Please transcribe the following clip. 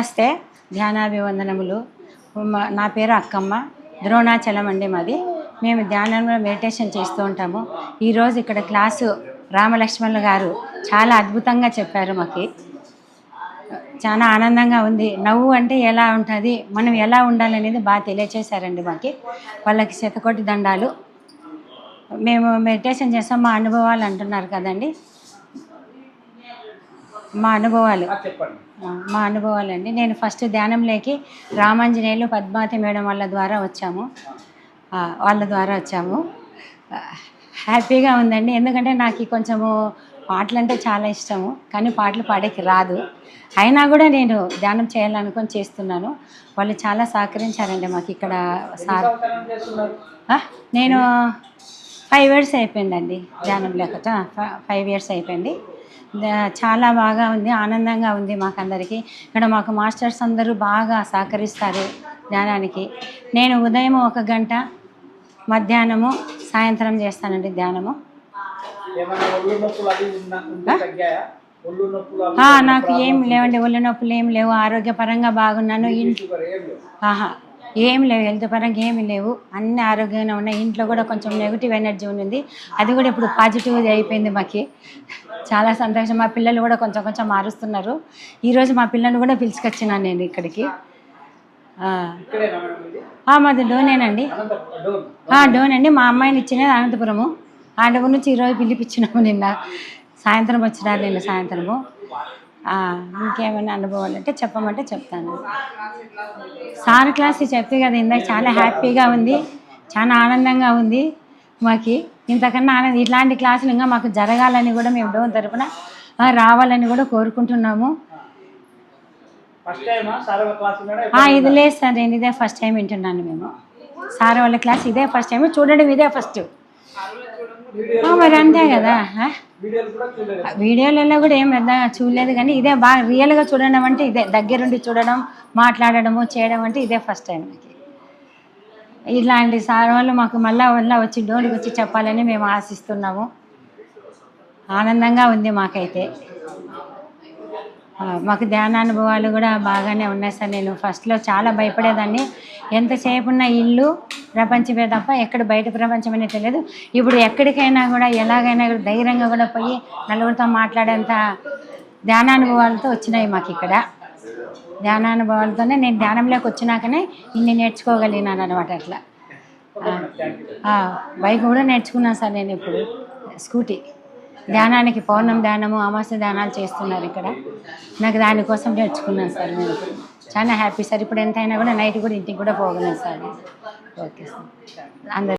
నమస్తే ధ్యానాభివందనములు. నా పేరు అక్కమ్మ ద్రోణాచలం అండి మాది. మేము ధ్యానంలో మెడిటేషన్ చేస్తూ ఉంటాము. ఈరోజు ఇక్కడ క్లాసు రామలక్ష్మణులు గారు చాలా అద్భుతంగా చెప్పారు మాకు. చాలా ఆనందంగా ఉంది. నవ్వు అంటే ఎలా ఉంటుంది మనం ఎలా ఉండాలనేది బాగా తెలియచేశారండి మాకు. వాళ్ళకి శతకోటి దండాలు. మేము మెడిటేషన్ చేస్తాం మా అనుభవాలు అంటున్నారు కదండి. మా అనుభవాలు. మా అనుభవాలండి. నేను ఫస్ట్ ధ్యానంలోకి రామాంజనేయులు పద్మావతి మేడం వాళ్ళ ద్వారా వచ్చాము. వాళ్ళ ద్వారా వచ్చాము. హ్యాపీగా ఉందండి. ఎందుకంటే నాకు కొంచెము పాటలు అంటే చాలా ఇష్టము. కానీ పాటలు పాడేకి రాదు. అయినా కూడా నేను ధ్యానం చేయాలనుకొని చేస్తున్నాను. వాళ్ళు చాలా సహకరించారండి మాకు ఇక్కడ సార్. నేను ఫైవ్ ఇయర్స్ అయిపోయిందండి. ధ్యానం లేకట ఫైవ్ ఇయర్స్ అయిపోయింది. చాలా బాగా ఉంది ఆనందంగా ఉంది మాకందరికీ. ఇక్కడ మాకు మాస్టర్స్ అందరూ బాగా సహకరిస్తారు ధ్యానానికి. నేను ఉదయం ఒక గంట మధ్యాహ్నము సాయంత్రం చేస్తానండి ధ్యానము. నాకు ఏం లేవండి ఒళ్ళు నొప్పులు ఏం లేవు ఆరోగ్యపరంగా బాగున్నాను ఆహా. ఏం లేవు హెల్త్ పరంగా ఏమి లేవు. అన్ని ఆరోగ్యంగా ఉన్నాయి. ఇంట్లో కూడా కొంచెం నెగిటివ్ ఎనర్జీ ఉంది అది కూడా ఇప్పుడు పాజిటివ్ అయిపోయింది మాకి. చాలా సంతోషం. మా పిల్లలు కూడా కొంచెం కొంచెం మారుస్తున్నారు. ఈరోజు మా పిల్లల్ని కూడా పిలుచుకొచ్చినాను నేను ఇక్కడికి. మాది డోనేనండి. డోన్ అండి మా అమ్మాయిని ఇచ్చినది అనంతపురము. అనంతపురం నుంచి ఈరోజు పిలిపించినాము నిన్న. సాయంత్రం వచ్చినారు నిన్న సాయంత్రము. ఇంకేమైనా అనుభవాలు అంటే చెప్పమంటే చెప్తాను. సార్ క్లాస్ చెప్పి కదా ఇందాక చాలా హ్యాపీగా ఉంది చాలా ఆనందంగా ఉంది మాకు. ఇంతకన్నా ఆనందం ఇట్లాంటి క్లాసులు ఇంకా మాకు జరగాలని కూడా మేము డోన్ తరపున రావాలని కూడా కోరుకుంటున్నాము. ఇది లేదు సార్ నేను ఇదే ఫస్ట్ టైం వింటున్నాను మేము. సార్ వాళ్ళ క్లాస్ ఇదే ఫస్ట్ టైం చూడడం ఇదే ఫస్ట్ మరి అంతే కదా వీడియోలలో కూడా ఏం పెద్ద చూడలేదు కానీ ఇదే బాగా రియల్గా చూడడం అంటే ఇదే దగ్గరుండి చూడడం మాట్లాడడము చేయడం అంటే ఇదే ఫస్ట్ టైం నాకు. ఇట్లాంటి సార్ వాళ్ళు మాకు మళ్ళా మళ్ళా వచ్చి డోర్కి వచ్చి చెప్పాలని మేము ఆశిస్తున్నాము. ఆనందంగా ఉంది మాకైతే. మాకు ధ్యాన అనుభవాలు కూడా బాగానే ఉన్నాయి సార్. నేను ఫస్ట్లో చాలా భయపడేదాన్ని. ఎంతసేపు ఉన్న ఇల్లు ప్రపంచమే తప్ప ఎక్కడ బయట ప్రపంచం అనేది తెలియదు. ఇప్పుడు ఎక్కడికైనా కూడా ఎలాగైనా కూడా ధైర్యంగా కూడా పోయి నలుగురితో మాట్లాడేంత ధ్యానానుభవాలతో వచ్చినాయి మాకు ఇక్కడ. ధ్యానానుభవాలతోనే నేను ధ్యానంలోకి వచ్చినాకనే ఇన్ని నేర్చుకోగలిగినాను అనమాట అట్లా. బైక్ కూడా నేర్చుకున్నాను సార్ నేను ఇప్పుడు. స్కూటీ. ధ్యానానికి పౌర్ణం ధ్యానము అమాస్య ధ్యానాలు చేస్తున్నారు ఇక్కడ. నాకు దానికోసం నేర్చుకున్నాను సార్ నేను. చాలా హ్యాపీ సార్. ఇప్పుడు ఎంతైనా కూడా నైట్ కూడా ఇంటికి కూడా పోగలను సార్. Okay sir. అందరు